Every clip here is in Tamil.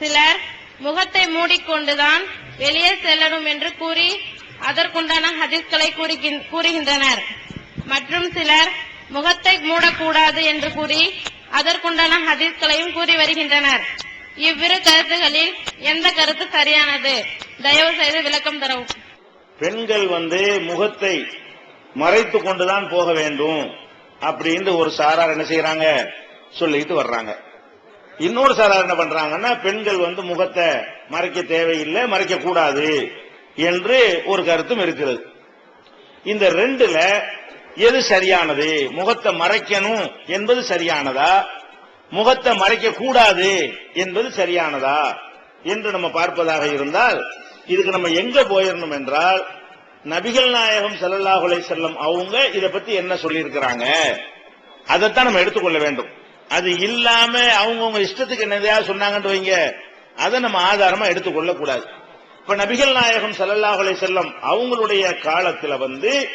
சிலர் முகத்தை மூடிக்கொண்டுதான் வெளியே செல்லணும் என்று கூறி அதற்குண்டான ஹதீஸ்களை கூறுகின்றனர். மற்றும் சிலர் முகத்தை மூடக்கூடாது என்று கூறி அதற்குண்டான ஹதீஸ்களையும் கூறி வருகின்றனர். இவ்விரு கருத்துகளில் எந்த கருத்து சரியானது? தயவு செய்து விளக்கம் தரவும். பெண்கள் வந்து முகத்தை மறைத்து கொண்டுதான் போக வேண்டும் அப்படின்னு ஒரு சாரார் என்ன செய்யறாங்க? சொல்லிட்டு வர்றாங்க. இன்னொரு சாரார் என்ன பண்றாங்கன்னா பெண்கள் வந்து முகத்தை மறைக்க தேவையில்லை மறைக்க கூடாது என்று ஒரு கருத்தும் இருக்கிறது. இந்த ரெண்டுல எது சரியானது? முகத்தை மறைக்கணும் என்பது சரியானதா? முகத்தை மறைக்க கூடாது என்பது சரியானதா? என்று நம்ம பார்ப்பதாக இருந்தால் இதுக்கு நம்ம எங்க போயிடணும் என்றால் நபிகள் நாயகம் ஸல்லல்லாஹு செல்லம் அவங்க இதை பத்தி என்ன சொல்லியிருக்கிறாங்க? அதைத்தான் நம்ம எடுத்துக்கொள்ள வேண்டும். அது இல்லாம அவங்கவுங்க இஷ்டத்துக்கு என்னதையா சொன்னாங்கன்னு வைங்க. அதை நம்ம ஆதாரமா எடுத்துக்கொள்ள கூடாது. இப்ப நபிகள் நாயகம் ஸல்லல்லாஹு செல்லம் அவங்களுடைய காலத்துல வந்து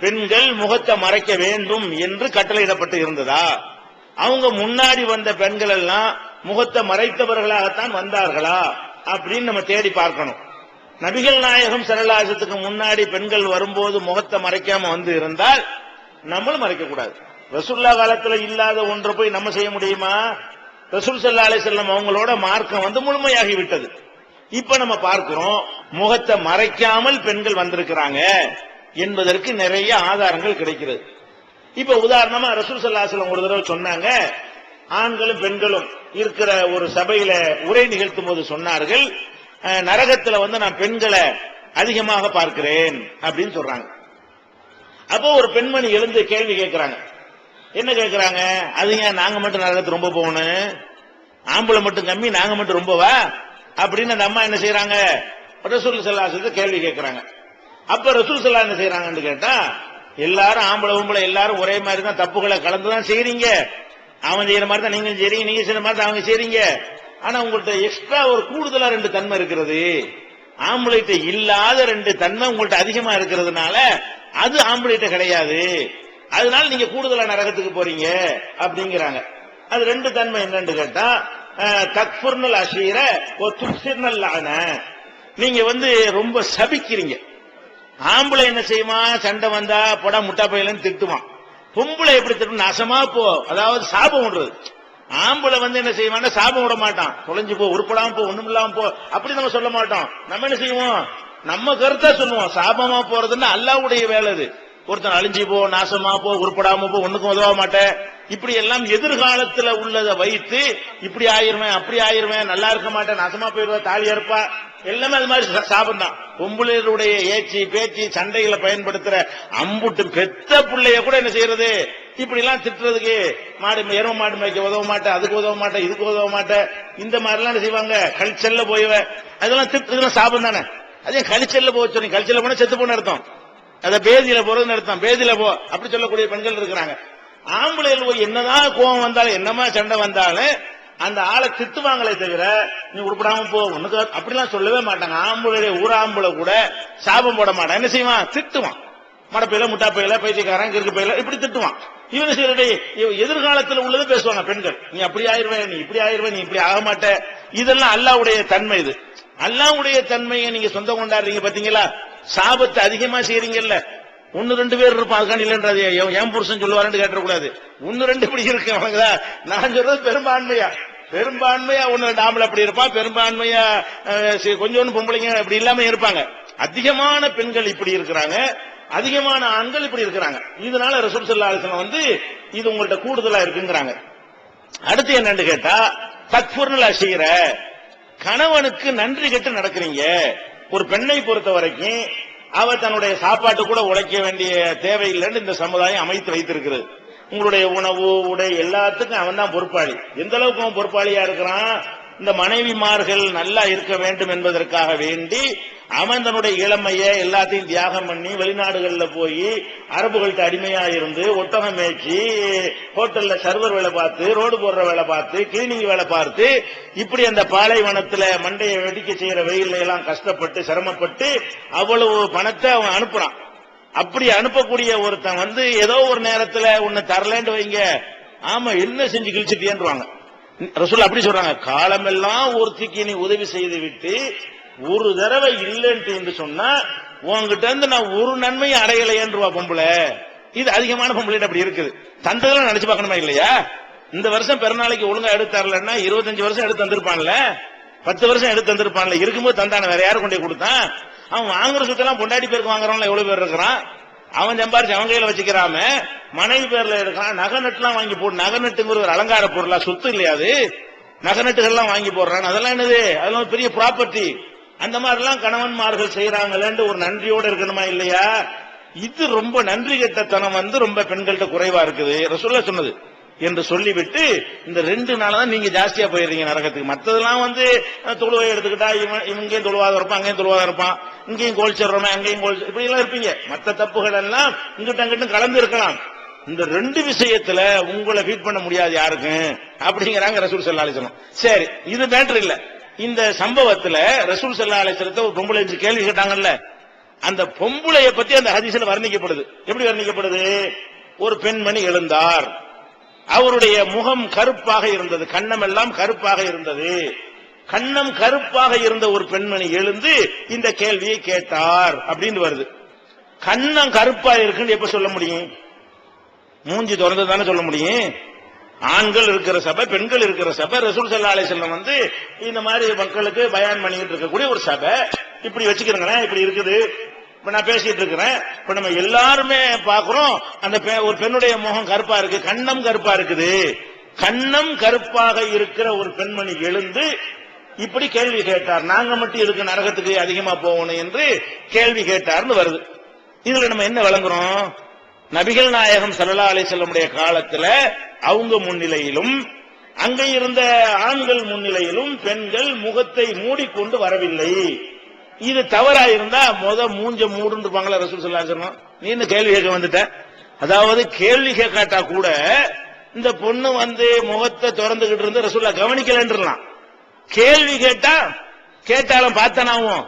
பெண்கள் முகத்தை மறைக்க வேண்டும் என்று கட்டளையிடப்பட்டு இருந்ததா? அவங்க முன்னாடி வந்த பெண்கள் எல்லாம் முகத்தை மறைத்தவர்களாகத்தான் வந்தார்களா? அப்படின்னு நம்ம தேடி பார்க்கணும். நபிகள் நாயகம் சரலாசத்துக்கு முன்னாடி பெண்கள் வரும்போது முகத்தை மறைக்காம வந்து இருந்தால் நம்மளும் மறைக்க கூடாது. ரசுல்லா காலத்துல இல்லாத ஒன்றை போய் நம்ம செய்ய முடியுமா? ரசூல் சல்லா அலி செல்லம் அவங்களோட மார்க்கம் வந்து முழுமையாகி விட்டது. இப்ப நம்ம பார்க்கிறோம் முகத்தை மறைக்காமல் பெண்கள் வந்திருக்கிறாங்க என்பதற்கு நிறைய ஆதாரங்கள் கிடைக்கிறது. இப்ப உதாரணமா ரசூல் சல்லாஹலம் ஒரு தடவை சொன்னாங்க ஆண்களும் பெண்களும் இருக்கிற ஒரு சபையில உரை நிகழ்த்தும் போது சொன்னார்கள் நரகத்துல வந்து நான் பெண்களை அதிகமாக பார்க்கிறேன் அப்படின்னு சொல்றாங்க. அப்போ ஒரு பெண்மணி எழுந்து கேள்வி கேட்கிறாங்க என்ன கேட்கிறாங்க அது ஏன் நாங்க மட்டும் நரகத்துக்கு ரொம்ப போகணும். ஆம்பளை மட்டும் கம்மி நாங்க மட்டும் ரொம்பவா? அப்படின்னு அந்த அம்மா என்ன செய்யறாங்க ரசூல் சல்லாசத்தை கேள்வி கேட்கிறாங்க அப்ப ரசூல் சல்லா என்ன செய்யறாங்கன்னு கேட்டா எல்லாரும் ஆம்பளை உம்பளை எல்லாரும் ஒரே மாதிரி தான் தப்புகளை கலந்துதான் செய்றீங்க. அவன் செய்யற மாதிரி தான் நீங்க செய்றீங்க நீங்க செய்யற மாதிரி தான் அவங்க செய்றீங்க. ஆனா உங்கள்கிட்ட எக்ஸ்ட்ரா ஒரு கூடுதலா ரெண்டு தன்மை இருக்கிறது ஆம்பளைட்ட இல்லாத ரெண்டு தன்மை உங்கள்கிட்ட அதிகமா இருக்கிறதுனால அது ஆம்பளைட்ட கிடையாது. அதனால நீங்க கூடுதலா நரகத்துக்கு போறீங்க அப்படிங்கிறாங்க. அது ரெண்டு தன்மை என்னன்னு கேட்டா தக்ஃபுர்னல் அஷீர ஒரு துக்சிர்னல் லான. நீங்க வந்து ரொம்ப சபிக்கிறீங்க. ஆம்பளை என்ன செய்வான் சண்டை வந்தா பொடா முட்டா பையலன்னு திட்டுவான். பொம்பளை எப்படி திட்டும் நாசமா போ. அதாவது சாபம் விடுறது. ஆம்பளை வந்து என்ன செய்வான் சாபம் விட மாட்டான். தொலைஞ்சு போ உருப்படாம போ ஒண்ணும் இல்லாம போ. அப்படி நம்ம சொல்ல மாட்டோம். நம்ம என்ன செய்வோம்? நம்ம கருத்தா சொல்லுவோம். சாபமா போறதுன்னா அல்லாவுடைய வேலை அது. ஒருத்தன் அழிஞ்சு போ நாசமா போ உருப்படாம போ ஒண்ணுக்கும் உதவ மாட்டேன். இப்படி எல்லாம் எதிர்காலத்துல உள்ளதை வைத்து இப்படி ஆயிருவேன் அப்படி ஆயிருவேன் நல்லா இருக்க மாட்டேன் நாசமா போயிருவேன் தாலி அறுப்பா எல்லாமே அது மாதிரி சாபம் தான் பொம்பளைகளுடைய ஏச்சி பேச்சு சண்டைகளை பயன்படுத்துற அம்புட்டு பெத்த பிள்ளைய கூட என்ன செய்யறது? இப்படி எல்லாம் திட்டுறதுக்கு மாடு எரும மாடு மேய்க்க உதவ மாட்டேன் அதுக்கு உதவ மாட்டேன் இதுக்கு உதவ மாட்டேன். இந்த மாதிரி எல்லாம் என்ன செய்வாங்க? கழிச்சல்ல போய்வ அதெல்லாம் திட்டுறதுலாம் சாபம் தானே அதே கழிச்சல்ல போக சொல்லி கழிச்சல்ல போனா செத்து போன அர்த்தம். அதை பேதியில போறதுன்னு அர்த்தம். பேதியில போ அப்படி சொல்லக்கூடிய பெண்கள் இருக்கிறாங்க. ஆம்பளைகள் போய் என்னதான் கோவம் வந்தாலும் என்னமா சண்டை வந்தாலும் அந்த ஆளை திட்டுவாங்களே தவிர நீ உருப்படாம போ உனக்கு அப்படிலாம் சொல்லவே மாட்டாங்க. ஆம்பளை ஊராம்பளை கூட சாபம் போட மாட்டான். என்ன செய்வான்? திட்டுவான். மடப்பையில முட்டாப்பையில பைத்தியக்காரன் கிறுக்கு பையில இப்படி திட்டுவான். இவங்க சரி எதிர்காலத்தில் உள்ளது பேசுவாங்க பெண்கள். நீ அப்படி ஆயிடுவேன் நீ இப்படி ஆயிருவே நீ இப்படி ஆக மாட்ட. இதெல்லாம் அல்லாவுடைய தன்மை இது. அல்லாவுடைய தன்மையை நீங்க சொந்தம் கொண்டாடுறீங்க பாத்தீங்களா? சாபத்தை அதிகமா செய்றீங்கல்ல. ஒன்னு ரெண்டு பேர் இருப்பான் அதுக்காண்டி இல்லைன்றது என் என் புருஷன் சொல்லுவாருன்னு கேட்டக்கூடாது ஒன்னு ரெண்டு இப்படி இருக்கு அவங்களா நான் சொல்றது பெரும்பான்மையா. பெரும்பான்மையா ஒன்னு ரெண்டு ஆம்பளை அப்படி இருப்பான் பெரும்பான்மையா அஹ், கொஞ்சோண்டு பொம்பளைங்க அப்படி இல்லாம இருப்பாங்க. அதிகமான பெண்கள் இப்படி இருக்கிறாங்க. அதிகமான ஆண்கள் இப்படி இருக்கிறாங்க. இதனால ரசூல் சல்லா அலிஸ்லாம் வந்து இது உங்கள்ட்ட கூடுதலா இருக்குங்கிறாங்க. அடுத்து என்னன்னு கேட்டா தக்ஃபுர்னல் செய்யற கணவனுக்கு நன்றி கெட்டு நடக்கிறீங்க. ஒரு பெண்ணை பொறுத்த வரைக்கும் அவ தன்னுடைய சாப்பாட்டு கூட உழைக்க வேண்டிய தேவையில்லைன்னு இந்த சமுதாயம் அமைத்து வைத்திருக்கிறது. உங்களுடைய உணவு உடை எல்லாத்துக்கும் அவன் தான் பொறுப்பாளி. எந்த அளவுக்கு அவன் பொறுப்பாளியா இருக்கிறான்? இந்த மனைவிமார்கள் நல்லா இருக்க வேண்டும் என்பதற்காக வேண்டி அவன் தன்னுடைய இளமையை எல்லாத்தையும் தியாகம் பண்ணி வெளிநாடுகள்ல போய் அரபுகள்கிட்ட அடிமையா இருந்து ஒட்டகம் மேய்ச்சி ஹோட்டல்ல சர்வர் வேலை பார்த்து ரோடு போடுற வேலை பார்த்து கிளீனிங் வேலை பார்த்து இப்படி அந்த பாலைவனத்துல மண்டையை வெடிக்க செய்யற வெயில்ல எல்லாம் கஷ்டப்பட்டு சிரமப்பட்டு அவ்வளவு பணத்தை அவன் அனுப்புறான். அப்படி அனுப்பக்கூடிய ஒருத்தன் வந்து ஏதோ ஒரு நேரத்துல உன்னை தரலன்னு வைங்க. ஆமா என்ன செஞ்சு கிழிச்சிட்டியன்றாங்க ரசூல் அப்படி சொல்றாங்க காலமெல்லாம் ஒருத்திக்கு நீ உதவி செய்து விட்டு ஒரு தடவை இல்லைன்ட்டு வந்து சொன்னா உங்ககிட்ட இருந்து நான் ஒரு நன்மையும் அடையலையன்றுவா பொம்பளை. இது அதிகமான பொம்பளை அப்படி இருக்குது. தந்ததெல்லாம் நினைச்சு பார்க்கணுமா இல்லையா? இந்த வருஷம் பிறநாளைக்கு ஒழுங்கா எடுத்தாரலன்னா இருபத்தஞ்சு வருஷம் எடுத்து தந்திருப்பான்ல? பத்து வருஷம் எடுத்து தந்திருப்பான்ல? இருக்கும்போது தந்தான வேற யாரும் கொண்டு கொடுத்தான்? அவன் வாங்குற சொத்தெல்லாம் பொண்டாட்டி பேருக்கு வாங்குறவன்ல எவ்வளவு பேர் இருக்கிறான்? அவன் சம்பாரிச்சு அவன் கையில வச்சுக்கிறாம. மனைவி பேர்ல இருக்கிறான் நகை நட்டுலாம் வாங்கி போடு நகை நட்டுங்கிற ஒரு அலங்கார பொருளா சொத்து இல்லையா அது? நகை நட்டுகள்லாம் வாங்கி போடுறான். அதெல்லாம் என்னது? அதெல்லாம் பெரிய ப்ராப்பர்ட்டி அந்த மாதிரிலாம் கணவன்மார்கள் செய்யறாங்களேன்னு ஒரு நன்றியோட இருக்கணுமா இல்லையா? இது ரொம்ப நன்றி கெட்டத்தனம் வந்து ரொம்ப பெண்கள்கிட்ட குறைவா இருக்குது. ரசூல்லா சொன்னது. என்று சொல்லிவிட்டு இந்த ரெண்டு நாள் தான் நீங்க ஜாஸ்தியா போயிடுறீங்க நரகத்துக்கு. மற்றதெல்லாம் வந்து தொழுவை எடுத்துக்கிட்டா இவன் இவன் இங்கேயும் தொழுவாத இருப்பான் அங்கேயும் தொழுவாத இருப்பான். இங்கேயும் கோல்ச்சிடுறோமே அங்கேயும் கோல் இப்படி எல்லாம் இருப்பீங்க. மற்ற தப்புகள் எல்லாம் இங்கிட்ட அங்கிட்டும் கலந்து இருக்கலாம். இந்த ரெண்டு விஷயத்துல உங்களை ஃபீட் பண்ண முடியாது யாருக்கும். அப்படிங்கிறாங்க ரசூல் செல்லாலிசனம் சரி இது மேட்டர் இல்லை. இந்த சம்பவத்துல ரசூல் சல்லா அலிஸ்லத்தை ஒரு பொம்பளை வச்சு கேள்வி கேட்டாங்கல்ல. அந்த பொம்பளைய பத்தி அந்த ஹதீசில் வர்ணிக்கப்படுது. எப்படி வர்ணிக்கப்படுது? ஒரு பெண்மணி எழுந்தார். அவருடைய முகம் கருப்பாக இருந்தது. கண்ணம் எல்லாம் கருப்பாக இருந்தது. கண்ணம் கருப்பாக இருந்த ஒரு பெண்மணி எழுந்து இந்த கேள்வியை கேட்டார் அப்படின்னு வருது. கண்ணம் கருப்பா இருக்குன்னு எப்ப சொல்ல முடியும்? மூஞ்சி திறந்து தானே சொல்ல முடியும்? ஆண்கள் இருக்கிற சபை பெண்கள் இருக்கிற சபை ரசூல் சல்லா அலிசல்லம் வந்து இந்த மாதிரி மக்களுக்கு பயான் பண்ணிக்கிட்டு இருக்கக்கூடிய ஒரு சபை. இப்படி வச்சுக்கிறேங்களேன் இப்படி இருக்குது. இப்ப நான் பேசிட்டு இருக்கிறேன். இப்ப நம்ம எல்லாருமே பாக்குறோம் அந்த பெ- ஒரு பெண்ணுடைய முகம் கருப்பா இருக்கு கண்ணம் கருப்பா இருக்குது. கண்ணம் கருப்பாக இருக்கிற ஒரு பெண்மணி எழுந்து இப்படி கேள்வி கேட்டார். நாங்க மட்டும் இருக்கு நரகத்துக்கு அதிகமா போகணும் என்று கேள்வி கேட்டார்னு வருது. இதுல நம்ம என்ன வழங்குறோம் நபிகள் நாயகம் சல்லா அலைஹி வஸல்லமுடைய காலத்துல அவங்க முன்னிலையிலும் அங்கே இருந்த ஆண்கள் முன்னிலையிலும் பெண்கள் முகத்தை மூடிக்கொண்டு வரவில்லை. இது தவறா இருந்தா முத மூஞ்ச மூடுன்னு ரசூல் சொல்லா அலைஹி நீ இந்த கேள்வி கேட்க வந்துட்ட. அதாவது கேள்வி கேட்காட்டா கூட இந்த பொண்ணு வந்து முகத்தை திறந்துகிட்டு இருந்து ரசூல்லா கவனிக்கலன்றலாம். கேள்வி கேட்டா கேட்டாலும் பார்த்தனாவும்.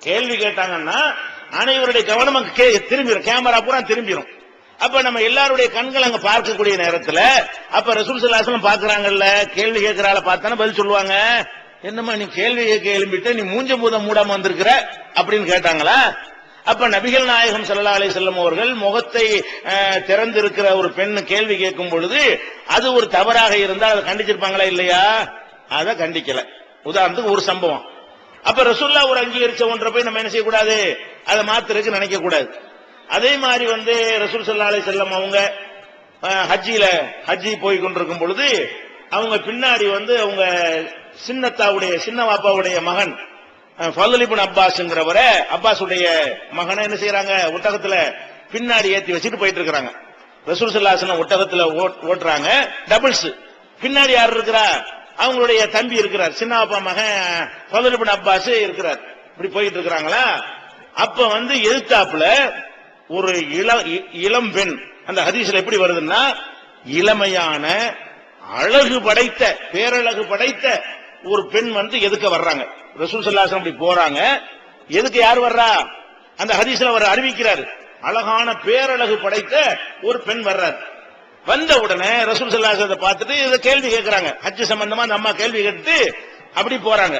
கேள்வி கேட்டாங்கன்னா அனைவருடைய கவனம் அங்க கே- திரும்பிடும் கேமரா பூரா திரும்பிடும் அப்ப நம்ம எல்லாருடைய கண்கள் அங்க பார்க்கக்கூடிய நேரத்துல அப்ப ரசூல் சல்லாசலம் பாக்குறாங்கல்ல கேள்வி கேட்கிறால பார்த்தானே பதில் சொல்லுவாங்க. என்னம்மா நீ கேள்வி கேட்க எழும்பிட்டு நீ மூஞ்ச பூதம் மூடாம வந்திருக்கிற அப்படின்னு கேட்டாங்களா? அப்ப நபிகள் நாயகம் சல்லா அலி செல்லம் அவர்கள் முகத்தை திறந்திருக்கிற ஒரு பெண் கேள்வி கேட்கும் பொழுது அது ஒரு தவறாக இருந்தால் அதை கண்டிச்சிருப்பாங்களா இல்லையா? அதை கண்டிக்கல. உதாரணத்துக்கு ஒரு சம்பவம். அப்ப ரசுல்லா ஒரு அங்கீகரிச்ச ஒன்றை போய் நம்ம என்ன செய்யக்கூடாது? அதை மாத்துறதுக்கு நினைக்க கூடாது அதே மாதிரி வந்து ரசூல் சல்லா அலி செல்லம் அவங்க ஹஜ்ஜியில ஹஜ்ஜி போய் கொண்டிருக்கும் பொழுது அவங்க பின்னாடி வந்து அவங்க சின்னத்தாவுடைய சின்ன பாப்பாவுடைய மகன் ஃபதுலிபின் அப்பாஸ்ங்கிறவரை அப்பாஸுடைய மகனை என்ன செய்யறாங்க? ஒட்டகத்துல பின்னாடி ஏத்தி வச்சுட்டு போயிட்டு இருக்கிறாங்க. ரசூல் சல்லாசன ஒட்டகத்துல ஓட்- ஓட்டுறாங்க. டபுள்ஸ். பின்னாடி யார் இருக்கிறா? அவங்களுடைய தம்பி இருக்கிறார். சின்ன அப்பா மகன் ஃபதுலிபின் அப்பாஸ் இருக்கிறார். இப்படி போயிட்டு இருக்கிறாங்களா? அப்ப வந்து எதிர்த்தாப்புல ஒரு இ- இளம் பெண் அந்த ஹதீஸ்ல எப்படி வருதுன்னா இளமையான அழகு படைத்த பேரழகு படைத்த ஒரு பெண் வந்து எதுக்க வர்றாங்க? ரசூல் அப்படி போறாங்க. எதுக்கு யார் வர்றா? அந்த ஹதீஸ்ல அவர் அறிவிக்கிறார். அழகான பேரழகு படைத்த ஒரு பெண் வர்றார். வந்த உடனே ரசூல் சல்லாசத்தை பார்த்துட்டு இதை கேள்வி கேட்கிறாங்க ஹஜ் சம்பந்தமா அந்த அம்மா கேள்வி கேட்டு அப்படி போறாங்க.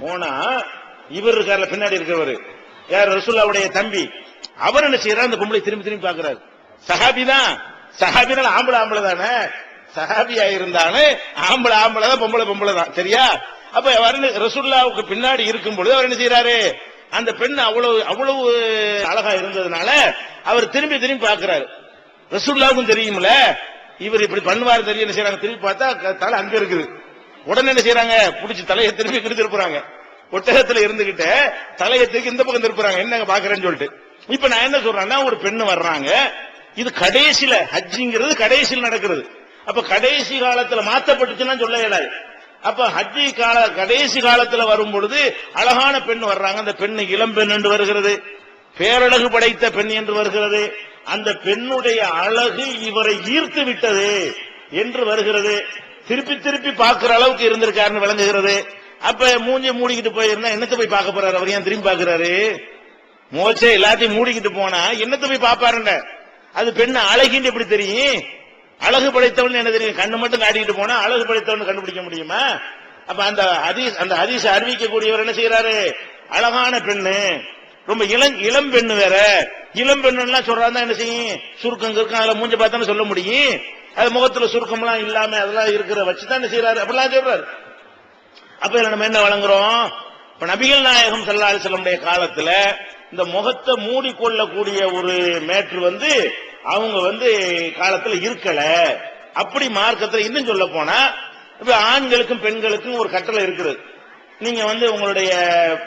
போனா இவர் இருக்கார்ல பின்னாடி இருக்கிறவர் யார்? ரசூல்லாவுடைய தம்பி. அவர் என்ன செய்யறாரு அந்த பொம்பளை திரும்பி திரும்பி பாக்குறாரு சஹாபி தான். சஹாபினால ஆம்பளை ஆம்பளை தானே. சஹாபியா இருந்தாலும் ஆம்பளை ஆம்பளை தான் பொம்பளை பொம்பளை தான். சரியா? அப்ப அவர் ரசூல்லாவுக்கு பின்னாடி இருக்கும் பொழுது அவர் என்ன செய்யறாரு அந்த பெண் அவ்வளவு அவ்வளவு அழகா இருந்ததுனால அவர் திரும்பி திரும்பி பாக்குறாரு ரசூல்லாவுக்கும் தெரியும்ல. இவர் இப்படி பண்ணுவாரு தெரியும் என்ன செய்யறாங்க திரும்பி பார்த்தா க- தலை அங்க இருக்குது. உடனே என்ன செய்யறாங்க புடிச்சு தலையை திரும்பி இங்கிட்டு திருப்புறாங்க ஒட்டகத்துல இருந்துகிட்ட தலையை தூக்கி இந்த பக்கம் திருப்புறாங்க. என்னங்க பாக்குறேன்னு சொல்லிட்டு. இப்ப நான் என்ன சொல்றேன்னா ஒரு பெண்ணு வர்றாங்க. இது கடைசியில ஹஜ்ஜிங்கிறது கடைசியில் நடக்கிறது. அப்ப கடைசி காலத்துல மாத்தப்பட்டுச்சுன்னா சொல்ல இயலாது. அப்ப ஹஜ்ஜி கால கடைசி காலத்துல வரும் பொழுது அழகான பெண் வர்றாங்க. அந்த பெண்ணு இளம் பெண் என்று வருகிறது. பேரழகு படைத்த பெண் என்று வருகிறது. அந்த பெண்ணுடைய அழகு இவரை ஈர்த்து விட்டது என்று வருகிறது. திருப்பி திருப்பி பார்க்கிற அளவுக்கு இருந்திருக்காருன்னு விளங்குகிறது. அப்ப மூஞ்சி மூடிக்கிட்டு போயிருந்தா என்னத்தை போய் பார்க்க போறாரு? அவர் ஏன் திரும்பி பார்க்கறாரு? மோச்சே எல்லாத்தையும் மூடிக்கிட்டு போனா என்னத்தை போய் பாப்பாருங்க அது பெண்ணு அழகின்னு எப்படி தெரியும்? அழகு படைத்தவன் என்ன தெரியும்? கண்ணு மட்டும் காட்டிட்டு போனா அழகு படைத்தவன் கண்டுபிடிக்க முடியுமா? அப்ப அந்த ஹதீஸ் அந்த ஹதீஸ் அறிவிக்கக்கூடியவர் என்ன செய்யறாரு அழகான பெண்ணு. ரொம்ப இளம் இளம் பெண்ணு வேற. இளம் பெண்ணுலாம் என்ன செய்யும்? சுருக்கம் இருக்கும் அதுல மூஞ்ச பார்த்தானே சொல்ல முடியும்? அது முகத்துல சுருக்கம்லாம் இல்லாம அதெல்லாம் இருக்கிற வச்சுதான் என்ன செய்யறாரு அப்படிலாம் சொல்றாரு. அப்ப இதுல நம்ம என்ன வழங்குறோம்? இப்ப நபிகள் நாயகம் செல்லாது அலைஹி காலத்துல இந்த முகத்தை மூடிக்கொள்ளக்கூடிய ஒரு மேட்ரு வந்து அவங்க வந்து காலத்துல இருக்கல. அப்படி மார்க்கத்துல இன்னும் சொல்ல போனா இப்ப ஆண்களுக்கும் பெண்களுக்கும் ஒரு கட்டளை இருக்குது. நீங்க வந்து உங்களுடைய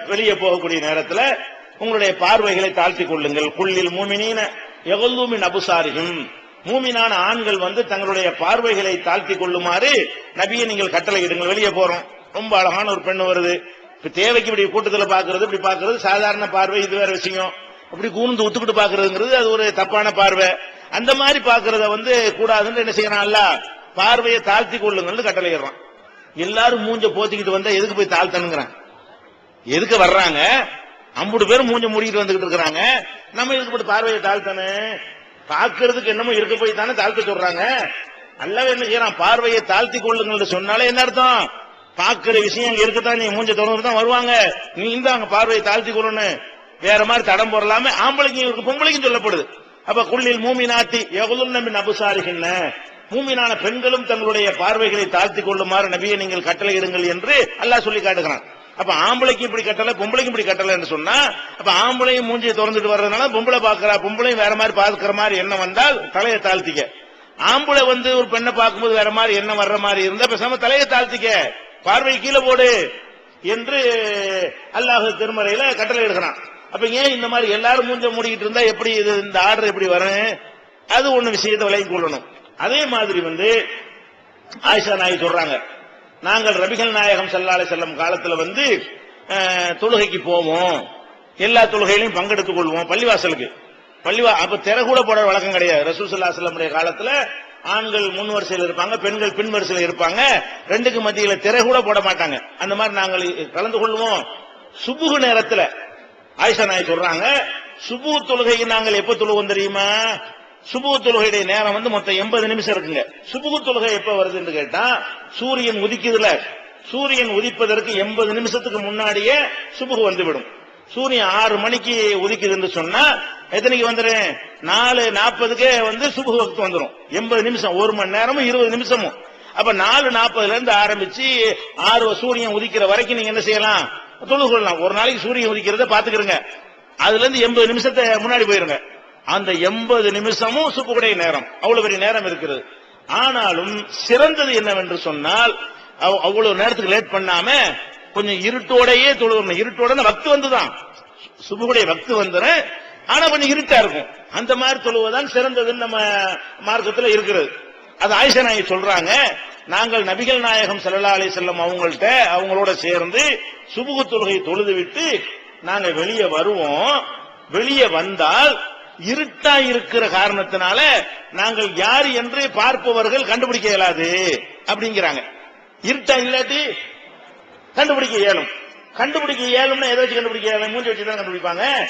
வெளியே போகக்கூடிய நேரத்துல உங்களுடைய பார்வைகளை தாழ்த்திக் கொள்ளுங்கள். குள்ளில் மூமினீன எகல்லூமின் அபுசாரிகும் மூமினான ஆண்கள் வந்து தங்களுடைய பார்வைகளை தாழ்த்திக் கொள்ளுமாறு நபியை நீங்கள் கட்டளை இடுங்கள் வெளியே போறோம். ரொம்ப அழகான ஒரு பெண்ணு வருது. இப்ப தேவைக்கு இப்படி கூட்டத்தில் பாக்குறது இப்படி பாக்குறது சாதாரண பார்வை இது வேற விஷயம். அப்படி கூர்ந்து ஒத்துக்கிட்டு பாக்குறதுங்கிறது அது ஒரு தப்பான பார்வை. அந்த மாதிரி பாக்குறத வந்து கூடாதுன்னு என்ன செய்யறான்? அல்ல பார்வையை தாழ்த்தி கொள்ளுங்கள்னு கட்டளையிடுறான். எல்லாரும் மூஞ்ச போத்திக்கிட்டு வந்தா எதுக்கு போய் தாழ்த்தணுங்கிறான்? எதுக்கு வர்றாங்க? அம்புடு பேரும் மூஞ்ச மூடிட்டு வந்துகிட்டு இருக்காங்க நம்ம இதுக்கு பார்வையை தாழ்த்தானே பாக்குறதுக்கு என்னமோ இருக்க போய் தானே தாழ்த்த சொல்றாங்க. அல்லவே என்ன செய்யறான்? பார்வையை தாழ்த்தி கொள்ளுங்கள் சொன்னாலே என்ன அர்த்தம்? பாக்குற விஷயம் அங்க இருக்குதான். நீ மூஞ்ச தொடர்ந்து தான் வருவாங்க. நீ இந்த அங்க பார்வையை தாழ்த்தி கொள்ளணும். வேற மாதிரி தடம் போடலாமே. ஆம்பளைக்கும் இருக்கு பொம்பளைக்கும் சொல்லப்படுது. அப்ப குள்ளில் மூமி நாத்தி எவ்வளவு நம்பி நபுசாரிகின்ற மூமினான பெண்களும் தங்களுடைய பார்வைகளை தாழ்த்தி கொள்ளுமாறு நபியை நீங்கள் கட்டளையிடுங்கள் என்று அல்லாஹ் சொல்லி காட்டுகிறான். அப்ப ஆம்பளைக்கு இப்படி கட்டல பொம்பளைக்கு இப்படி கட்டளை என்று சொன்னா அப்ப ஆம்பளையும் மூஞ்சியை திறந்துட்டு வர்றதுனால பொம்பளை பாக்குறா பொம்பளையும் வேற மாதிரி பாக்குற மாதிரி எண்ணம் வந்தால் தலையை தாழ்த்திக்க. ஆம்பளை வந்து ஒரு பெண்ணை பார்க்கும்போது வேற மாதிரி எண்ணம் வர்ற மாதிரி இருந்தா பேசாம தலையை தாழ்த்திக்க. பார்வை கீழே போடு என்று அல்லாஹ் திருமறையில கட்டளை எடுக்கிறான் அப்ப ஏன் இந்த மாதிரி எல்லாரும் மூஞ்ச மூடிக்கிட்டு இருந்தா எப்படி இது இந்த ஆர்டர் எப்படி வரும் அது ஒண்ணு விஷயத்தை விலகி கொள்ளணும். அதே மாதிரி வந்து ஆயிஷா நாய் சொல்றாங்க. நாங்கள் ரபிகள் நாயகம் செல்லாலை செல்லும் காலத்தில் வந்து தொழுகைக்கு போவோம். எல்லா தொழுகையிலையும் பங்கெடுத்துக் கொள்வோம் பள்ளிவாசலுக்கு. பள்ளிவா அப்ப திரை கூட போட வழக்கம் கிடையாது. ரசூல் ஸல்லல்லாஹு அலைஹி காலத்தில் காலத்துல ஆண்கள் முன் வரிசையில் இருப்பாங்க பெண்கள் பின் வரிசையில் இருப்பாங்க. ரெண்டுக்கு மத்தியில திரை கூட போட மாட்டாங்க. அந்த மாதிரி நாங்கள் கலந்து கொள்வோம். சுபுகு நேரத்துல ஆயிஷா நாய் சொல்றாங்க சுபு தொழுகைக்கு நாங்கள் எப்ப தொழுவோம் தெரியுமா? சுபு தொழுகையுடைய நேரம் வந்து மொத்தம் எண்பது நிமிஷம் இருக்குங்க. சுபுகு தொழுகை எப்ப வருதுன்னு கேட்டா சூரியன் உதிக்குதுல. சூரியன் உதிப்பதற்கு எண்பது நிமிஷத்துக்கு முன்னாடியே சுபுகு வந்துவிடும். சூரியன் ஆறு மணிக்கு உதிக்குதுன்னு சொன்னா எத்தனைக்கு வந்துடும் நாலு நாற்பதுக்கே வந்து சுபுகு வகுத்து வந்துடும் எண்பது நிமிஷம். ஒரு மணி நேரமும் இருபது நிமிஷமும். அப்ப நாலு நாற்பதுல இருந்து ஆரம்பிச்சு ஆறு சூரியன் உதிக்கிற வரைக்கும் நீங்க என்ன செய்யலாம்? தொழுகொள்ளலாம் ஒரு நாளைக்கு சூரியன் உதிக்கிறத பாத்துக்கிறங்க அதுல இருந்து எண்பது நிமிஷத்தை முன்னாடி போயிருங்க. அந்த எண்பது நிமிஷமும் சுப்புக்குடைய நேரம். அவ்வளவு பெரிய நேரம் இருக்கிறது ஆனாலும் சிறந்தது என்னவென்று சொன்னால் அவ்- அவ்வளவு நேரத்துக்கு லேட் பண்ணாம கொஞ்சம் இருட்டோடையே தொழுவணும். இருட்டோட வக்து வந்துதான். சுபுடைய வக்து வந்துடும் ஆனா கொஞ்சம் இருட்டா இருக்கும். அந்த மாதிரி தொழுவதான் சிறந்ததுன்னு நம்ம மார்க்கத்துல இருக்கிறது அது ஆயிஷா நாயகி சொல்றாங்க. நாங்கள் நபிகள் நாயகம் ஸல்லல்லாஹு அலி செல்லம் அவங்கள்ட்ட அவங்களோட சேர்ந்து சுபுகு தொழுகை தொழுது விட்டு நாங்க வெளியே வருவோம். வெளியே வந்தால் இருட்டா இருக்கிற காரணத்தினால நாங்கள் யார் என்று பார்ப்பவர்கள் கண்டுபிடிக்க இயலாது அப்படிங்கிறாங்க. இருட்டா இல்லாட்டி கண்டுபிடிக்க இயலும். கண்டுபிடிக்க இயலும்னா எதை வச்சு கண்டுபிடிக்க இயலும்? மூஞ்சி வச்சு தான் கண்டுபிடிப்பாங்க.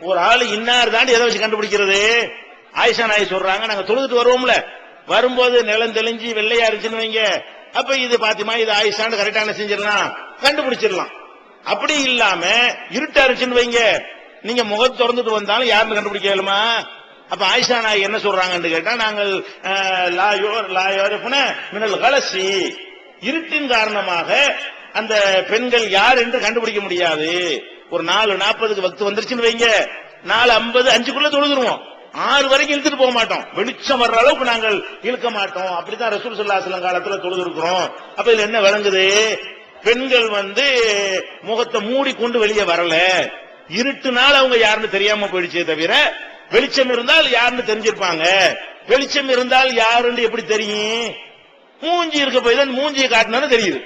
ஒரு ஆள் இன்னார் தாண்டி எதை வச்சு கண்டுபிடிக்கிறது? ஆயிஷா நாய் சொல்றாங்க நாங்க தொழுதுட்டு வருவோம்ல. வரும்போது நிலம் தெளிஞ்சு வெள்ளையா இருந்துச்சுன்னு வைங்க. அப்ப இது பாத்திமா இது ஆயிஷான்னு கரெக்டான செஞ்சிடலாம். கண்டுபிடிச்சிடலாம். அப்படி இல்லாம இருட்டா இருந்துச்சுன்னு வைங்க. நீங்க முகத்தை திறந்துட்டு வந்தாலும் யாருன்னு கண்டுபிடிக்க இயலுமா? அப்ப ஆயிஷா நாய் என்ன சொல்றாங்கன்னு கேட்டா நாங்கள் அஹ், லா மின்னல் கலசி. இருட்டின் காரணமாக அந்த பெண்கள் யார் என்று கண்டுபிடிக்க முடியாது. ஒரு நாலு நாற்பதுக்கு வக்து வந்துருச்சுன்னு வைங்க. நாலு ஐம்பது அஞ்சுக்குள்ள தொழுதுருவோம். ஆறு வரைக்கும் இழுத்துட்டு போக மாட்டோம். வெளிச்சம் வர்ற அளவுக்கு நாங்கள் இழுக்க மாட்டோம். அப்படித்தான் ரசூல் சுல்லாசலம் காலத்துல தொழுது இருக்கிறோம் அப்ப இதுல என்ன விளங்குது? பெண்கள் வந்து முகத்தை மூடி கொண்டு வெளியே வரல. இருட்டுனால அவங்க யாருன்னு தெரியாம போயிடுச்சே தவிர வெளிச்சம் இருந்தால் யாருன்னு தெரிஞ்சிருப்பாங்க. வெளிச்சம் இருந்தால் யாருன்னு எப்படி தெரியும்? மூஞ்சி இருக்க போய் தான் மூஞ்சியை காட்டினாலும் தெரியுது.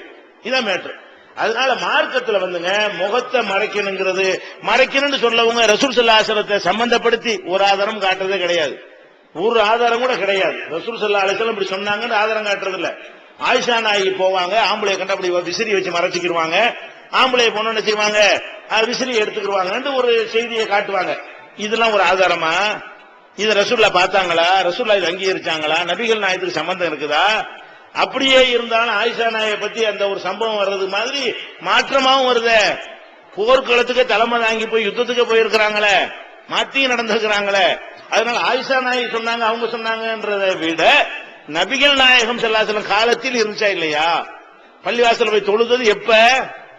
இதான் மேட்ரு அதனால மார்க்கத்துல வந்துங்க முகத்தை மறைக்கணுங்கிறது மறைக்கணும்னு சொல்லவங்க ரசூல் சல்லாசலத்தை சம்பந்தப்படுத்தி ஒரு ஆதாரம் காட்டுறதே கிடையாது. ஒரு ஆதாரம் கூட கிடையாது. ரசூல் சல்லா அலிசலம் இப்படி சொன்னாங்கன்னு ஆதாரம் காட்டுறது இல்ல ஆயிஷா நாயகி போவாங்க ஆம்பளை கண்ட அப்படி விசிறி வச்சு மறைச்சிக்கிடுவாங்க ஆம்பளை பொண்ணு என்ன செய்வாங்க விசிறி எடுத்துக்கிருவாங்கன்னு ஒரு செய்தியை காட்டுவாங்க. இதெல்லாம் ஒரு ஆதாரமா? இது ரசூல்லா பார்த்தாங்களா? ரசூல்லா இது அங்கீகரிச்சாங்களா? நபிகள் நாயத்துக்கு சம்பந்தம் இருக்குதா? அப்படியே இருந்தாலும் ஆயிஷா நாயை பத்தி அந்த ஒரு சம்பவம் வர்றது மாதிரி மாற்றமாவும் வருதே. போர்க்களத்துக்கு தலைமை தாங்கி போய் யுத்தத்துக்கு போயிருக்கிறாங்களே. மாத்தியும் நடந்திருக்கிறாங்களே அதனால ஆயிஷா நாயை சொன்னாங்க அவங்க சொன்னாங்கன்றதை விட நபிகள் நாயகம் செல்லாசலம் காலத்தில் இருந்துச்சா இல்லையா? பள்ளிவாசல் போய் தொழுதது எப்ப?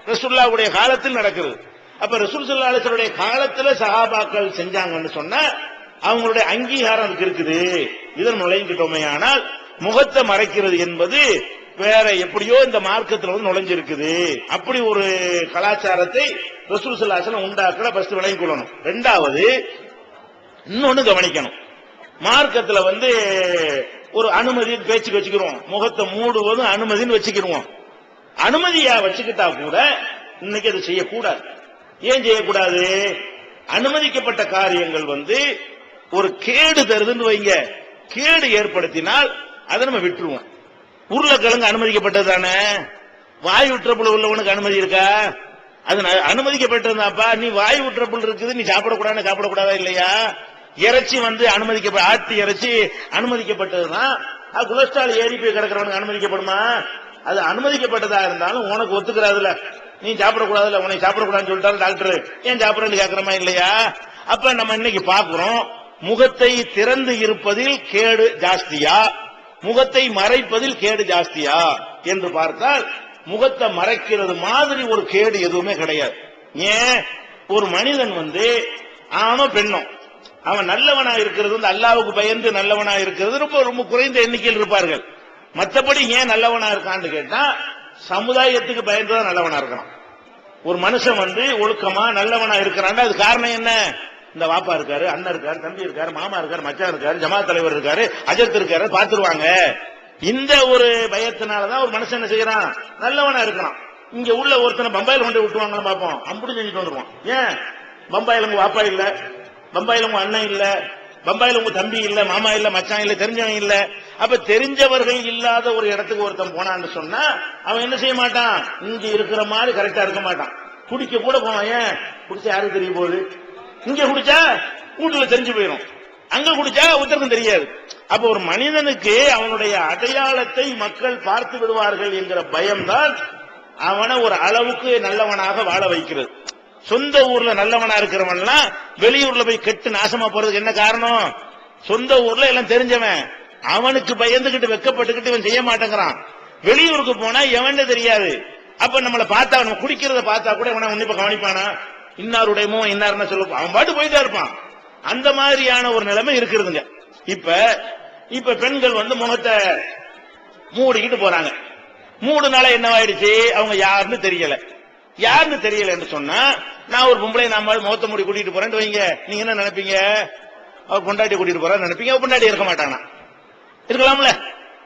ரசூல்லாவுடைய காலத்தில் நடக்குது. அப்ப ரசூல் சல்லாஹுடைய காலத்துல சஹாபாக்கள் செஞ்சாங்கன்னு சொன்னா அவங்களுடைய அங்கீகாரம் அதுக்கு இருக்குது. இதன் நுழைஞ்சிட்டோமே ஆனால் முகத்தை மறைக்கிறது என்பது வேற எப்படியோ இந்த மார்க்கத்துல வந்து நுழைஞ்சிருக்குது. அப்படி ஒரு கலாச்சாரத்தை ரசூல் சல்லாஹலம் உண்டாக்கல ஃபர்ஸ்ட் விளங்கிக் கொள்ளணும். ரெண்டாவது இன்னொன்னு கவனிக்கணும். மார்க்கத்துல வந்து ஒரு அனுமதி பேச்சுக்கு வச்சுக்கிறோம் முகத்தை மூடுவதும் அனுமதின்னு வச்சுக்கிடுவோம் அனுமதியா வச்சுக்கிட்டா கூட இன்னைக்கு அது செய்யக்கூடாது. ஏன் செய்யக்கூடாது? அனுமதிக்கப்பட்ட காரியங்கள் வந்து ஒரு கேடு தருதுன்னு வைங்க. கேடு ஏற்படுத்தினால் அதை நம்ம விட்டுருவோம். உருளைக்கிழங்கு அனுமதிக்கப்பட்டது தானே? வாய் விட்டுறப்புல உள்ளவனுக்கு அனுமதி இருக்கா? அது அனுமதிக்கப்பட்டிருந்தாப்பா நீ வாய் விட்டுறப்புல இருக்குது நீ சாப்பிடக்கூடாதுன்னு சாப்பிடக்கூடாதா இல்லையா? இறைச்சி வந்து அனுமதிக்கப்ப ஆட்டு இறைச்சி அனுமதிக்கப்பட்டதுதான் அது கொலஸ்ட்ரால் ஏறி போய் கிடக்கிறவனுக்கு அனுமதிக்கப்படுமா? அது அனுமதிக்கப்பட்டதா இருந்தாலும் உனக்கு ஒத்துக்கிறாதுல நீ சாப்பிடக்கூடாதுல உனக்கு சாப்பிடக்கூடாதுன்னு சொல்லிட்டாரு டாக்டர். ஏன் சாப்பிடறேன்னு கேட்கறமா இல்லையா? அப்ப நம்ம இன்னைக்கு பாக்குறோம் முகத்தை திறந்து இருப்பதில் கேடு ஜாஸ்தியா? முகத்தை மறைப்பதில் கேடு ஜாஸ்தியா? என்று பார்த்தால் முகத்தை மறைக்கிறது மாதிரி ஒரு கேடு எதுவுமே கிடையாது. ஏன்? ஒரு மனிதன் வந்து ஆணோ பெண்ணோ அவன் நல்லவனா இருக்கிறது வந்து அல்லாவுக்கு பயந்து நல்லவனா இருக்கிறது ரொம்ப ரொம்ப குறைந்த எண்ணிக்கையில் இருப்பார்கள். மற்றபடி ஏன் நல்லவனா இருக்கான்னு கேட்டா சமுதாயத்துக்கு பயந்துதான் நல்லவனா இருக்கிறான் ஒரு மனுஷன் வந்து ஒழுக்கமா நல்லவனா இருக்கிறான் அது காரணம் என்ன? இந்த வாப்பா இருக்காரு அண்ணன் இருக்காரு தம்பி இருக்காரு மாமா இருக்காரு மச்சான் இருக்காரு ஜமா தலைவர் இருக்காரு அஜத் இருக்காரு பாத்துருவாங்க இந்த ஒரு பயத்தினாலதான் ஒரு மனுஷன் என்ன செய்யறான்? நல்லவனா இருக்கிறான் இங்க உள்ள ஒருத்தனை பம்பாயில கொண்டு விட்டுவாங்கன்னு பார்ப்போம். அம்புடி செஞ்சுட்டு வந்துருவான். ஏன்? பம்பாயில உங்க வாப்பா இல்ல பம்பாயில உங்க அண்ணன் இல்ல பம்பாயில உங்க தம்பி இல்ல மாமா இல்ல மச்சான் இல்ல தெரிஞ்சவன் இல்ல. அப்ப தெரிஞ்சவர்கள் இல்லாத ஒரு இடத்துக்கு ஒருத்தன் போனான்னு சொன்னா அவன் என்ன செய்ய மாட்டான்? இங்க இருக்கிற மாதிரி கரெக்டா இருக்க மாட்டான். குடிக்க கூட போவான் ஏன்? குடிச்சா யாருக்கு தெரிய போகுது? இங்க குடிச்சா வீட்டுல தெரிஞ்சு போயிடும் அங்க குடிச்சா ஒருத்தருக்கும் தெரியாது. அப்ப ஒரு மனிதனுக்கு அவனுடைய அடையாளத்தை மக்கள் பார்த்து விடுவார்கள் என்கிற பயம்தான் அவனை ஒரு அளவுக்கு நல்லவனாக வாழ வைக்கிறது. சொந்த ஊர்ல நல்லவனா இருக்கிறவன்லாம் வெளியூர்ல போய் கெட்டு நாசமா போறதுக்கு என்ன காரணம்? சொந்த ஊர்ல எல்லாம் தெரிஞ்சவன். அவனுக்கு பயந்துகிட்டு வெக்கப்பட்டுக்கிட்டு இவன் செய்ய மாட்டேங்கிறான். வெளியூருக்கு போனா எவன்ட தெரியாது. அப்ப நம்மளை பார்த்தா நம்ம குடிக்கிறத பார்த்தா கூட இவனை வந்து இப்ப கவனிப்பானா இன்னாருடையமோ இன்னாருன்னு சொல்லுவோம் அவன் பாட்டு போயிட்டே இருப்பான். அந்த மாதிரியான ஒரு நிலைமை இருக்கிறதுங்க இப்ப இப்ப பெண்கள் வந்து முகத்தை மூடிக்கிட்டு போறாங்க. மூடுனால என்னவாயிடுச்சு? அவங்க யாருன்னு தெரியல. யாருன்னு தெரியலன்னு சொன்னா நான் ஒரு பொம்பளை நாம முகத்தை மூடி கூட்டிட்டு போறேன்னு வைங்க. நீங்க என்ன நினைப்பீங்க? அவர் பொண்டாட்டி கூட்டிட்டு போறான்னு நினைப்பீங்க. பொண்டாட்டி இருக்க மாட்டானா? இருக்கலாம்ல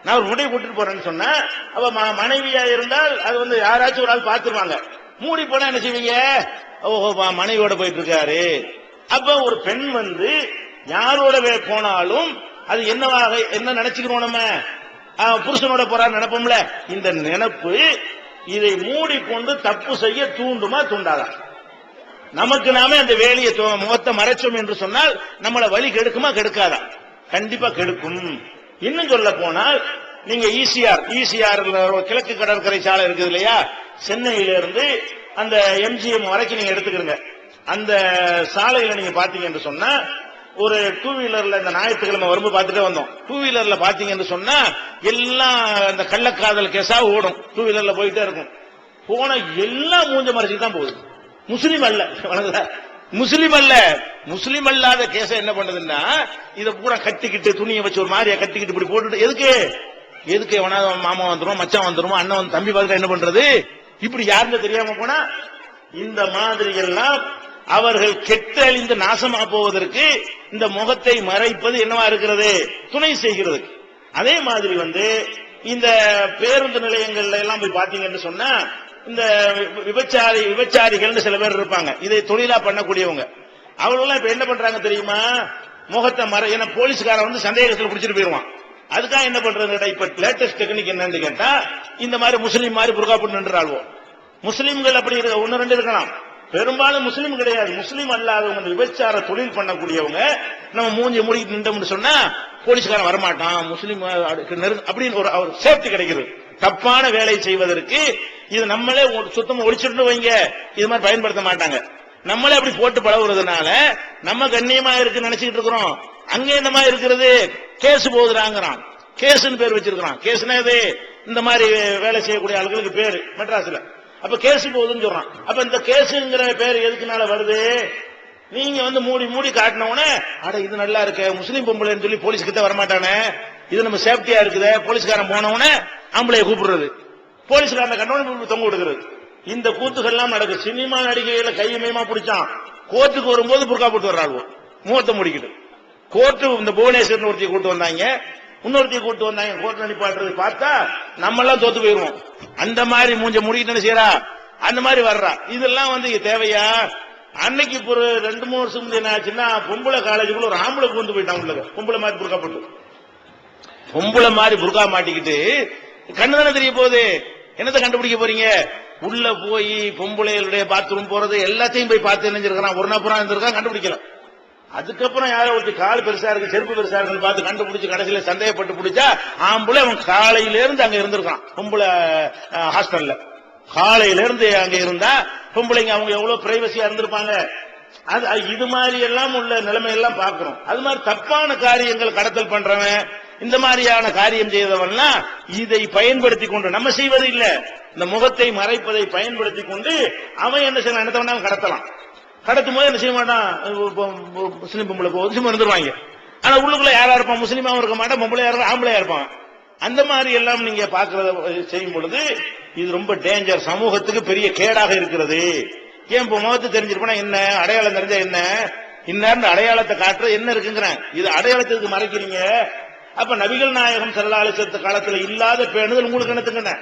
நான் ஒரு முடிவு கூட்டிட்டு போறேன்னு சொன்னா அவ ம- மனைவியா இருந்தால் அது வந்து யாராச்சும் ஒரு ஆள் பாத்துருவாங்க மூடி போனா என்ன செய்வீங்க? ஓஹோ மனைவியோட போயிட்டு இருக்காரு அப்ப ஒரு பெண் வந்து யாரோட வே- போனாலும் அது என்னவாக என்ன நினைச்சுக்கிறோம் நம்ம? புருஷனோட போறான்னு நினைப்போம்ல. இந்த நினைப்பு இதை மூடி கொண்டு தப்பு செய்ய தூண்டுமா தூண்டாதா? நமக்கு நாமே அந்த வேலையை முகத்தை மறைச்சோம் என்று சொன்னால் நம்மளை வழி கெடுக்குமா கெடுக்காதா? கண்டிப்பா கெடுக்கும். இன்னும் சொல்ல போனால் நீங்க ஈசிஆர் ஈசிஆர் கிழக்கு கடற்கரை சாலை இருக்குது இல்லையா? சென்னையில இருந்து அந்த எம்ஜிஎம் வரைக்கும் நீங்க எடுத்துக்கிடுங்க. அந்த சாலையில நீங்க பாத்தீங்க என்று சொன்னா ஒரு டூ வீலர்ல இந்த ஞாயிற்றுக்கிழமை வரும்போது பார்த்துட்டே வந்தோம். டூ வீலர்ல பாத்தீங்கன்னு சொன்னா எல்லாம் இந்த கள்ளக்காதல் கேஸா ஓடும். டூ வீலர்ல போயிட்டே இருக்கும். போன எல்லாம் மூஞ்ச மறைச்சிட்டு தான் போகுது. முஸ்லீம் அல்ல. வணங்குதா? முஸ்லீம் அல்ல. முஸ்லீம் அல்லாத கேச என்ன பண்ணுதுன்னா இத பூரா கட்டிக்கிட்டு துணியை வச்சு ஒரு மாதிரியா கட்டிக்கிட்டு இப்படி போட்டுட்டு எதுக்கு? எதுக்கு எவனாவது மாமா வந்துடும் மச்சான் வந்துடும் அண்ணன் வந்து தம்பி பார்த்துட்டு என்ன பண்றது? இப்படி யாருன்னு தெரியாம போனா இந்த மாதிரி எல்லாம் அவர்கள் கெட்டு அழிந்து நாசமா போவதற்கு இந்த முகத்தை மறைப்பது என்னவா இருக்கிறது? துணை செய்கிறது அதே மாதிரி வந்து இந்த பேருந்து நிலையங்கள்ல எல்லாம் போய் பாத்தீங்கன்னு சொன்னா இந்த வி- விபச்சாரி விபச்சாரிகள்னு சில பேர் இருப்பாங்க. இதை தொழிலா பண்ணக்கூடியவங்க. அவங்களெல்லாம் இப்ப என்ன பண்றாங்க தெரியுமா? முகத்தை மறை ஏன்னா போலீஸ்காரன் வந்து சந்தேகத்தில் பிடிச்சிட்டு போயிருவான். அதுக்காக என்ன பண்றது இப்ப லேட்டஸ்ட் டெக்னிக் என்னன்னு கேட்டா இந்த மாதிரி முஸ்லீம் மாதிரி புர்கா போட்டு நின்றாள்வோம் அப்படி இருக்க ஒன்னு ரெண்டு இருக்கலாம். பெரும்பாலும் முஸ்லீம் கிடையாது. முஸ்லீம் அல்லாதவங்க விபச்சார தொழில் பண்ணக்கூடியவங்க நம்ம மூஞ்சி மூடி நின்றோம்னு சொன்னா போலீஸ்காரன் வரமாட்டான். முஸ்லீம் நெரு- அப்படின்னு ஒரு அவர் சேஃப்டி கிடைக்கிறது. தப்பான வேலை செய்வதற்கு இது நம்மளே சுத்தமா ஒழிச்சுட்டு வைங்க. இது மாதிரி பயன்படுத்த மாட்டாங்க. நம்மளே அப்படி போட்டு பழகுறதுனால நம்ம கண்ணியமா இருக்குன்னு நினைச்சுக்கிட்டு இருக்கிறோம். அங்க என்னமா இருக்கிறது கேஸ் போகுதுறாங்கிறான் கேஸ்ன்னு பேர் வச்சிருக்கிறான். கேஸ்னா இது இந்த மாதிரி வேலை செய்யக்கூடிய ஆளுகளுக்கு பேரு மெட்ராஸ்ல. அப்ப கேஸ் போகுதுன்னு சொல்றான். அப்ப இந்த கேஸுங்கிற பேர் எதுக்குனால வருது? நீங்க வந்து மூடி மூடி காட்டின உடனே அட இது நல்லா இருக்க முஸ்லீம் பொம்பளைன்னு சொல்லி போலீஸ்கிட்ட வரமாட்டானே? இது நம்ம சேஃப்டியா இருக்குதே போலீஸ்காரன் போன ஆம்பளையை ஆம்பளைய கூப்பிடுறது. போலீஸ்காரன் கண்டோன்னு தொங்க விடுகிறது. இந்த கூத்துகள்லாம் நடக்கும் சினிமா நடிகைகளை கையமயமா பிடிச்சான். கோர்ட்டுக்கு வரும்போது புர்கா போட்டு வர்றாங்க முகத்தை முடிக்கிட்டு கோர்ட்டு இந்த புவனேஸ்வரன் ஒருத்தி கூட்டு வந்தாங்க. இன்னொருத்தையை கூட்டு வந்தாங்க. கோர்ட்ல நிப்பாட்டுறது பார்த்தா நம்ம எல்லாம் தோத்து போயிருவோம். அந்த மாதிரி மூஞ்ச முடிக்கிட்டு செய்யறா. அந்த மாதிரி வர்றா. இதெல்லாம் வந்து தேவையா? அன்னைக்கு ஒரு ரெண்டு மூணு வருஷம் என்ன ஆச்சுன்னா பொம்பளை காலேஜுக்குள்ள ஒரு ஆம்பளை பூந்து போயிட்டான் உள்ள பொம்பளை மாதிரி புர்கா போட்டு. பொம்பளை மாதிரி புர்கா மாட்டிக்கிட்டு கண்ணு தானே தெரிய போகுது? என்னத்தை கண்டுபிடிக்க போறீங்க? உள்ள போய் பொம்பளைகளுடைய பாத்ரூம் போறது எல்லாத்தையும் போய் பார்த்து நினைஞ்சிருக்கான் ஒரு நாள் இருந்திருக்கான் கண்டுபிடிக்கல. அதுக்கப்புறம் யாரோ ஒருத்தி கால் பெருசா இருக்கு செருப்பு பெருசா இருக்குன்னு பார்த்து கண்டுபிடிச்சு கடைசியில சந்தேகப்பட்டு பிடிச்சா ஆம்பளை அவன் காலையில இருந்து அங்க இருந்திருக்கான் பொம்பளை ஹாஸ்டல்ல காலையில இருந்து அங்க இருந்தா பொம்பளைங்க அவங்க எவ்வளவு பிரைவசியா இருந்திருப்பாங்க? அது அது இது மாதிரி எல்லாம் உள்ள நிலைமை எல்லாம் பார்க்கிறோம் அது மாதிரி தப்பான காரியங்கள் கடத்தல் பண்றவன் இந்த மாதிரியான காரியம் செய்தவன்லாம் இதை பயன்படுத்தி கொண்டு நம்ம செய்வது இல்ல. இந்த முகத்தை மறைப்பதை பயன்படுத்தி கொண்டு அவன் என்ன செய்யலாம் என்ன வேணாலும் கடத்தலாம். கடத்தும் போது என்ன செய்ய மாட்டான்? முஸ்லீம் பொம்பளை போகுது சும்மா இருந்துருவாங்க. ஆனா உள்ளுக்குள்ள யாரா இருப்பான்? முஸ்லீமாவும் இருக்க மாட்டான் பொம்பளையா இருக்க ஆம்பளையா இருப்பான். அந்த மாதிரி எல்லாம் நீங்க பாக்குறத செய்யும் பொழுது இது ரொம்ப டேஞ்சர் சமூகத்துக்கு பெரிய கேடாக இருக்கிறது. ஏன் இப்போ முகத்தை தெரிஞ்சிருப்பா என்ன? அடையாளம் தெரிஞ்சா என்ன? இந்நேரம் அடையாளத்தை காட்டுறது என்ன இருக்குங்கிறேன். இது அடையாளத்துக்கு மறைக்கிறீங்க. அப்ப நபிகள் நாயகம் சல்லா காலத்தில் காலத்துல இல்லாத பேணுதல் உங்களுக்கு என்னத்துக்குண்ண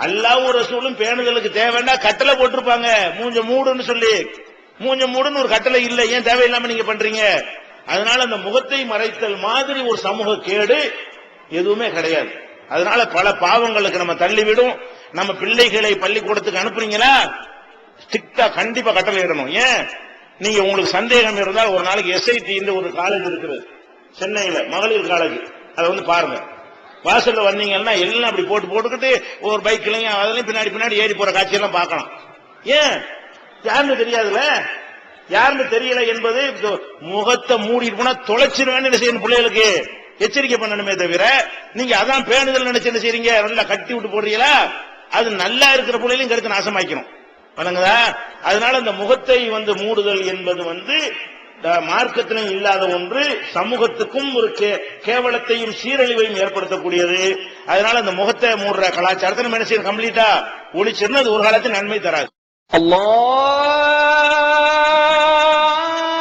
அல்லாவும் ரசூலும் பேணுதலுக்கு தேவைன்னா கட்டளை போட்டிருப்பாங்க. மூஞ்ச மூடுன்னு சொல்லி. மூஞ்ச மூடுன்னு ஒரு கட்டளை இல்லை. ஏன் தேவையில்லாம நீங்க பண்றீங்க? அதனால அந்த முகத்தை மறைத்தல் மாதிரி ஒரு சமூக கேடு எதுவுமே கிடையாது. அதனால பல பாவங்களுக்கு நம்ம தள்ளிவிடும். நம்ம பிள்ளைகளை பள்ளிக்கூடத்துக்கு அனுப்புறீங்களா? ஸ்ட்ரிக்டா கண்டிப்பா கட்டளை இடணும். ஏன்? நீங்க உங்களுக்கு சந்தேகம் இருந்தால் ஒரு நாளைக்கு எஸ்ஐடி ஒரு காலேஜ் இருக்குது. சென்னையில மகளிர் காலேஜ் அதை வந்து பாருங்க. வாசல்ல வந்தீங்கன்னா எல்லாம் அப்படி போட்டு போட்டுக்கிட்டு ஒரு பைக்லையும் அதுலயும் பின்னாடி பின்னாடி ஏறி போற காட்சியெல்லாம் பார்க்கலாம். ஏன்? யாருன்னு தெரியாதுல்ல? யாருன்னு தெரியல என்பது முகத்தை மூடிட்டு போனா தொலைச்சிருவேன்னு என்ன செய்யணும் பிள்ளைகளுக்கு? எச்சரிக்கை பண்ணணுமே தவிர நீங்க அதான் பேணுதல் நினைச்சு என்ன செய்றீங்க? நல்லா கட்டி விட்டு போடுறீங்களா? அது நல்லா இருக்கிற பிள்ளைகளையும் கருத்து நாசமாக்கணும் வணங்குதா? அதனால இந்த முகத்தை வந்து மூடுதல் என்பது வந்து மார்க்கத்திலும் இல்லாத ஒன்று சமூகத்துக்கும் ஒரு கேவலத்தையும் சீரழிவையும் ஏற்படுத்தக்கூடியது. அதனால அந்த முகத்தை மூடுற கலாச்சாரத்தை நம்ம என்ன செய்யும் கம்ப்ளீட்டா ஒளிச்சிருந்து அது ஒரு காலத்தில் நன்மை தராது. அம்மா